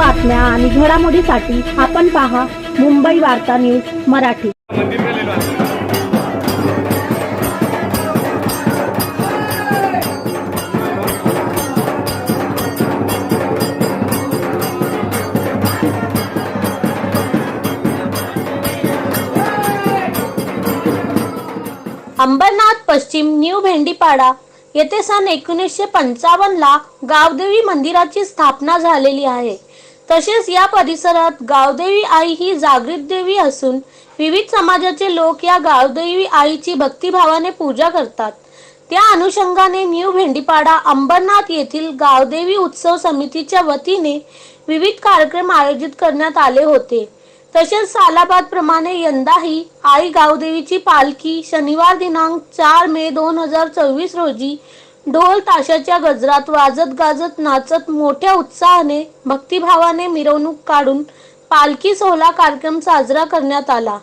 बातम्या आणि घडामोडीसाठी आपण पहा मुंबई वार्ता न्यूज मराठी. अंबरनाथ पश्चिम न्यू भेंडीपाडा येथे सन एकोणीसशे पंचावन्न ला गावदेवी मंदिराची स्थापना झालेली आहे. तसेच या परिसरात गावदेवी आई ही जागृत देवी असून विविध समाजाचे लोक या गावदेवी आईची भक्तिभावाने पूजा करतात. त्या अनुषंगाने न्यू भेंडीपाडा अंबरनाथ येथील गावदेवी उत्सव समितीच्या वतीने विविध कार्यक्रम आयोजित करण्यात आले होते. तसेच सालाबाद प्रमाणे यंदाही आई गावदेवीची पालखी शनिवार दिनांक चार मे दोन हजार चोवीस रोजी ढोल ताशाच्या गजरात वाजत गाजत नाचत मोठ्या उत्साहाने भक्तिभावाने मिरवणूक काढून पालखी सोहळा कार्यक्रम साजरा करण्यात आला.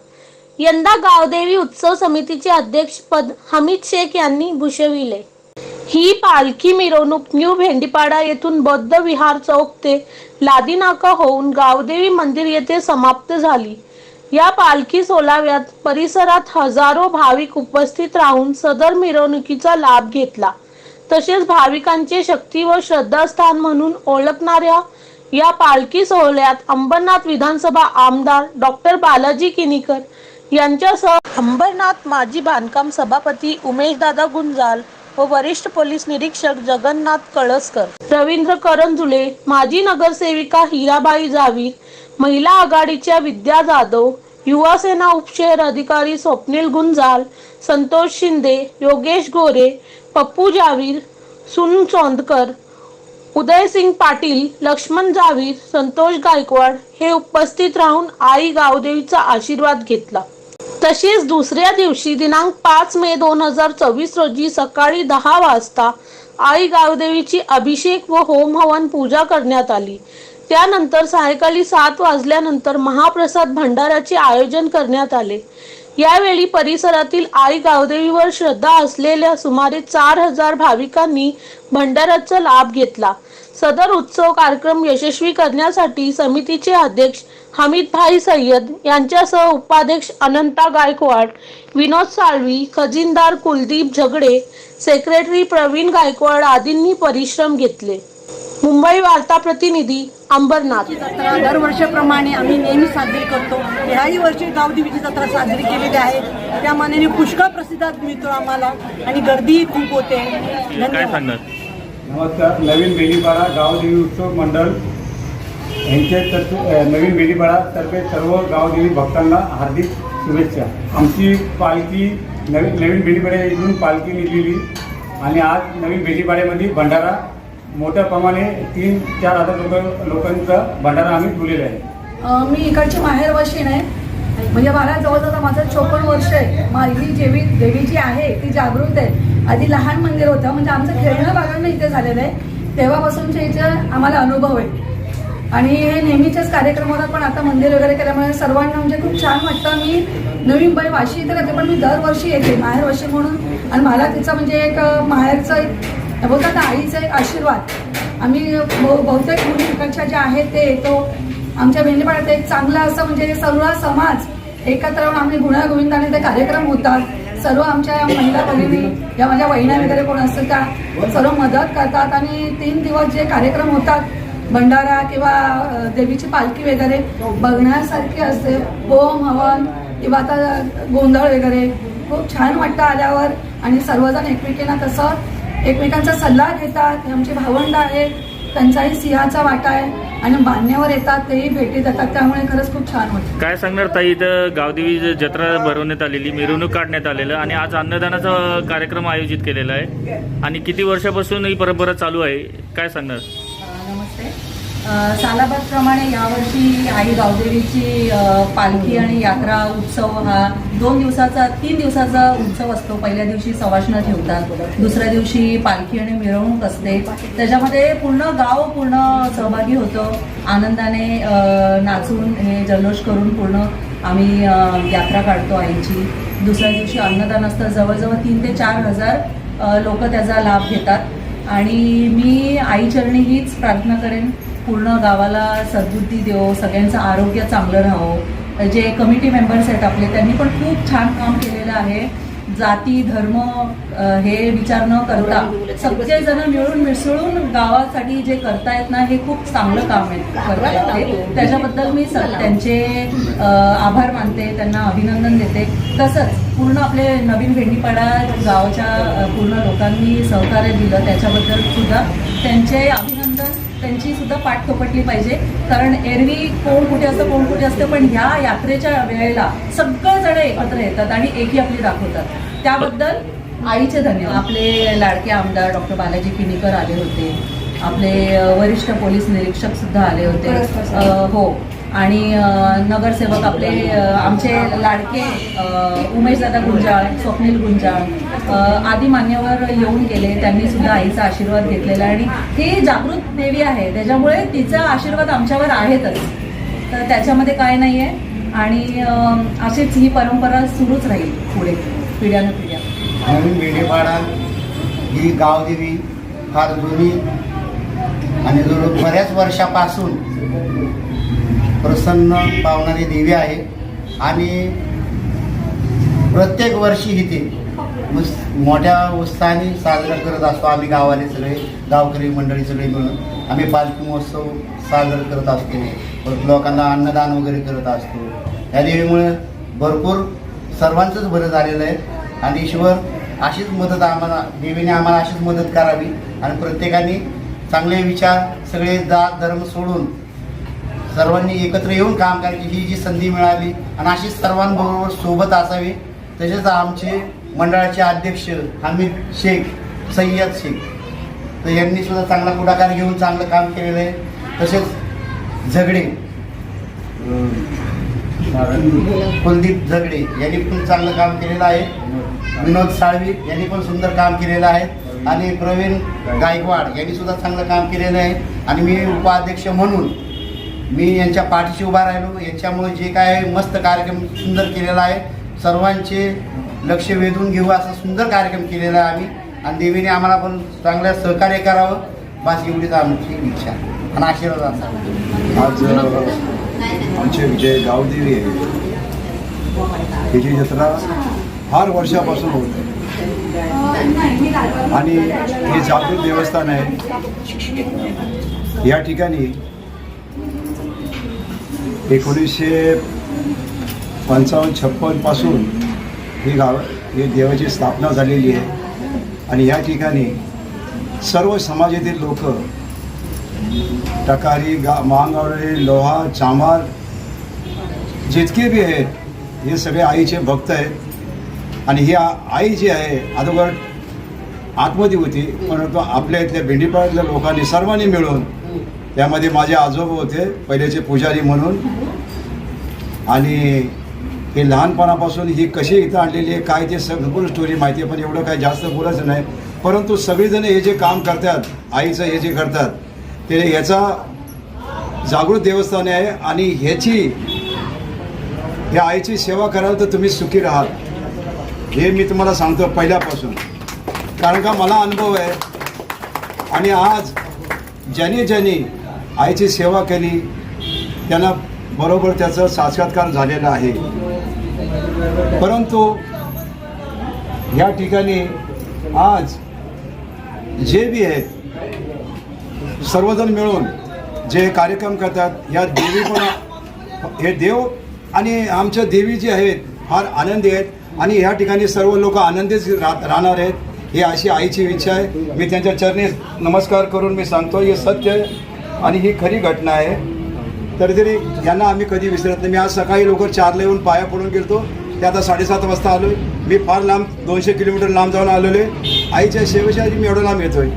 यंदा गावदेवी उत्सव समितीचे अध्यक्षपद हमीद शेख यांनी भूषविले. ही पालखी मिरवणूक न्यू भेंडीपाडा येथून बौद्ध विहार चौक ते लादी नाका होऊन गावदेवी मंदिर येथे समाप्त झाली. या पालखी सोलाव्यात परिसरात हजारो भाविक उपस्थित राहून सदर मिरवणुकीचा लाभ घेतला. तसेच भाविकांचे शक्ती व श्रद्धास्थान म्हणून ओळखणाऱ्या या पालखी सोहळ्यात अंबरनाथ विधानसभा आमदार डॉक्टर बालाजी किनीकर यांच्यासह अंबरनाथ माजी बांधकाम सभापती उमेशदादा गुंजाल व वरिष्ठ पोलीस निरीक्षक जगन्नाथ कळसकर. रवींद्र करंजुले माजी नगरसेविका हिराबाई जावीर महिला आघाडीच्या विद्या जाधव युवा सेना उपशहर अधिकारी स्वप्नील गुंजाल संतोष शिंदे योगेश गोरे पप्पू जावीर सुन चोंदकर उदयसिंग पाटील लक्ष्मण जावीर संतोष गायकवाड हे उपस्थित राहून आई गावदेवीचा आशीर्वाद घेतला. तसेच दुसऱ्या दिवशी दिनांक पाच मे दोन हजार चोवीस रोजी सकाळी दहा वाजता आई गावदेवीची अभिषेक व होम हवन पूजा करण्यात आली. त्यानंतर सायंकाळी सात वाजल्यानंतर महाप्रसाद भंडाराचे आयोजन करण्यात आले. यावेळी परिसरातील आई गावदेवीवर श्रद्धा असलेल्या सुमारे चार हजार भाविकांनी भंडाराचा लाभ घेतला. सदर उत्सव कार्यक्रम यशस्वी करण्यासाठी समितीचे अध्यक्ष हमीद भाई सय्यद यांच्यासह उपाध्यक्ष अनंता गायकवाड विनोद साळवी खजिनदार कुलदीप झगडे सेक्रेटरी प्रवीण गायकवाड आदींनी परिश्रम घेतले. मुंबई वार्ता प्रतिनिधी अंबरनाथ. जत्रा दरवर्षाप्रमाणे आम्ही नेहमी साजरी करतो. ह्याही वर्षी गावदेवीची जत्रा साजरी केलेली आहे. त्या मानाने पुष्कळ प्रतिसाद मिळतो आम्हाला आणि गर्दीही खूप होते. नमस्कार. नवीन बेलीपाडा गावदेवी उत्सव मंडळ यांच्या तर्फे नवीन बेलीपाडा तर्फे सर्व गावदेवी भक्तांना हार्दिक शुभेच्छा. आमची पालखी नवीन नवीन बेलीपाड्या इथून पालखी निघलेली. आणि आज नवीन बेलीपाड्यामध्ये भंडारा मोठ्या प्रमाणे तीन चार हजार लोक लोकांचा भंडारा आम्ही ठेवलेला आहे. मी इकडची माहेरवाशीन आहे. म्हणजे मला जवळजवळ माझं चोपन्न वर्ष आहे. माझी जेवी देवी जी आहे ती जागृत आहे. आधी लहान मंदिर होतं म्हणजे आमचं खेळणं बागांना इथे झालेलं आहे. तेव्हापासूनच्या इथे आम्हाला अनुभव आहे. आणि हे नेहमीच्याच कार्यक्रम होतात पण आता मंदिर वगैरे केल्यामुळे सर्वांना म्हणजे खूप छान वाटतं. मी नवीन बाई वाशी इथे राहते पण मी दरवर्षी येते माहेरवाशी म्हणून. आणि मला तिचा म्हणजे एक माहेरचं एक बोलतात ना आईचा एक आशीर्वाद. आम्ही बहु- बहुतेक मुली इकडच्या ज्या आहेत ते येतो आमच्या मेंढीपाड्यात एक चांगला असं म्हणजे सर्व समाज एकत्र येऊन आम्ही गुण्यागोविंदाने ते कार्यक्रम होतात. सर्व आमच्या महिला बहिणी या माझ्या वहिण्या वगैरे कोण असतील त्या सर्व मदत करतात आणि तीन दिवस जे कार्यक्रम होतात भंडारा किंवा देवीची पालखी वगैरे बघण्यासारखी असते. होम हवन किंवा आता गोंधळ वगैरे. खूप छान वाटतं आल्यावर आणि सर्वजण एकमेकींना तसं एकमेकांचा सल्ला घेतात हे आमचे भावंड आहेत त्यांचाही सिंहाचा वाटा आहे आणि मान्यवर येतात तेही भेटी देतात त्यामुळे खरंच खूप छान वाटतं काय सांगणार ताई इथं गावदेवी जत्रा भरवण्यात आलेली मिरवणूक काढण्यात आलेलं आणि आज अन्नदानाचा कार्यक्रम आयोजित केलेला आहे. आणि किती वर्षापासून ही परंपरा चालू आहे काय सांगणार? नमस्ते. सालाबादप्रमाणे यावर्षी आई गावदेवीची पालखी आणि यात्रा उत्सव हा दोन दिवसाचा तीन दिवसाचा उत्सव असतो. पहिल्या दिवशी सवाष्ण ठेवतात दुसऱ्या दिवशी पालखी आणि मिरवणूक असते. त्याच्यामध्ये पूर्ण गाव पूर्ण सहभागी होतं. आनंदाने नाचून हे जल्लोष करून पूर्ण आम्ही यात्रा काढतो आईची. दुसऱ्या दिवशी अन्नदान असतं. जवळजवळ तीन ते चार हजार लोक त्याचा लाभ घेतात. आणि मी आईचरणी हीच प्रार्थना करेन. पूर्ण गावाला सद्बुद्धी देऊ सगळ्यांचं आरोग्य चांगलं राहावं जे कमिटी मेंबर्स आहेत आपले त्यांनी पण खूप छान काम केलेलं आहे. जाती धर्म हे विचार न करता सगळेजण मिळून मिसळून गावासाठी जे करतायत ना हे खूप चांगलं काम आहे. करतायत ते. त्याच्याबद्दल मी त्यांचे आभार मानते त्यांना अभिनंदन देते. तसंच पूर्ण आपले नवीन भेंडीपाडा गावाच्या पूर्ण लोकांनी सहकार्य दिलं त्याच्याबद्दल सुद्धा त्यांचे अभिनंदन त्यांची सुद्धा पाठ थोपटली पाहिजे. कारण एरवी कोण कुठे असतं कोण कुठे असतं पण ह्या यात्रेच्या वेळेला सगळेजण एकत्र येतात आणि एकी आपली दाखवतात. त्याबद्दल आईचे धन्यवाद. आपले लाडके आमदार डॉक्टर बालाजी किनीकर आले होते. आपले वरिष्ठ पोलीस निरीक्षक सुद्धा आले होते. हो. आणि नगरसेवक आपले आमचे लाडके उमेशदादा गुंजाळ स्वप्नील गुंजाळ आदी मान्यवर येऊन गेले. त्यांनी सुद्धा आईचा आशीर्वाद घेतलेला आणि ही जागृत देवी आहे. त्याच्यामुळे तिचा आशीर्वाद आमच्यावर आहेतच. तर त्याच्यामध्ये काय नाही आहे आणि अशीच ही परंपरा सुरूच राहील पुढे पिढ्यानं पिढ्या. नवीन मेढेपाडा ही गावदेवी फार जुनी. आणि जवळ बऱ्याच वर्षापासून प्रसन्न पावणारी देवी आहे. आणि प्रत्येक वर्षी इथे मोठ्या उत्साहाने साजरा करत असतो. आम्ही गावाले सगळे गावकरी मंडळी सगळे मिळून आम्ही पालखी महोत्सव साजरा करत असतो. परत लोकांना अन्नदान वगैरे करत असतो. या देवीमुळे भरपूर सर्वांचंच बरं झालेलं आहे. आणि ईश्वर अशीच मदत आम्हाला देवीने आम्हाला अशीच मदत करावी. आणि प्रत्येकाने चांगले विचार सगळे जात धर्म सोडून सर्वांनी एकत्र येऊन काम करायची. ही जी संधी मिळाली आणि अशीच सर्वांबरोबर सोबत असावी. तसेच आमचे मंडळाचे अध्यक्ष हमीद शेख सय्यद शेख. तर यांनी सुद्धा चांगला पुढाकार घेऊन चांगलं काम केलेलं आहे. तसेच झगडे. कुलदीप झगडे यांनी पण चांगलं काम केलेलं आहे. विनोद साळवी यांनी पण सुंदर काम केलेलं आहे. आणि प्रवीण गायकवाड यांनी सुद्धा चांगलं काम केलेलं आहे. आणि मी उपाध्यक्ष म्हणून मी यांच्या पाठीशी उभा राहिलो. यांच्यामुळे जे काय मस्त कार्यक्रम सुंदर केलेला आहे. सर्वांचे लक्ष वेधून घेऊ असा सुंदर कार्यक्रम केलेला आहे आम्ही. आणि देवीने आम्हाला पण चांगलं सहकार्य करावं. बस एवढीच आमची इच्छा. आणि आशीर्वाद असावा आज आमचे जे गावदेवी आहे त्याची जत्रा फार वर्षापासून होत आहे. आणि हे जागृत देवस्थान आहे. या ठिकाणी एकोणीसशे पंचावन्न छप्पनपासून ही गाव ही देवाची स्थापना झालेली आहे. आणि या ठिकाणी सर्व समाजातील लोक टकारी गा मांगावळे लोहा चांभार जितके बी आहेत हे सगळे आईचे भक्त आहेत. आणि ही आई जी आहे अगोदर आतमध्ये होती परंतु आपल्या इथल्या भेंडीपाड्यातल्या लोकांनी सर्वांनी मिळून त्यामध्ये माझे आजोबा होते पहिलेचे पुजारी म्हणून. आणि हे लहानपणापासून ही कशी इथं आणलेली आहे काय ते सगळं स्टोरी माहिती आहे पण एवढं काही जास्त बोलायचं नाही. परंतु सगळेजण हे जे काम करतात आईचं हे जे करतात ते ह्याचा जागृत देवस्थान आहे आणि ह्याची ह्या आईची सेवा कराल तर तुम्ही सुखी राहाल. हे मी तुम्हाला सांगतो पहिल्यापासून. कारण का मला अनुभव आहे आणि आज ज्याने ज्याने आईची सेवा केली. त्यांना बरोबर त्याचा साक्षात्कार झालेला आहे. परंतु या ठिकाणी आज जे बी आहेत सर्वजण मिळून जे कार्यक्रम करतात या देवी पण हे देव आणि आमच्या देवी जे आहेत फार आनंदी आहेत. आणि ह्या ठिकाणी सर्व लोक आनंदीच राहणार आहेत. ही अशी आईची इच्छा आहे. मी त्यांच्या चरणी नमस्कार करून मी सांगतो हे सत्य आहे. आणि ही खरी घटना आहे. तरी तरी यांना आम्ही कधी विसरत नाही. मी आज सकाळी लवकर चारला येऊन पाया पडून गेलतो. ते आता साडेसात वाजता आलो मी फार लांब दोनशे किलोमीटर लांब जाऊन आलेलो आहे आईच्या सेवेच्या आधी मी एवढं लांब येतोय.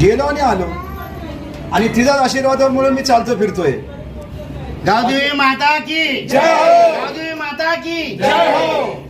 गेलो आणि आलो. आणि तिचाच आशीर्वादामुळे मी चालतो फिरतोय. गावदेवी माता की. जय! गावदेवी माता की. जय हो!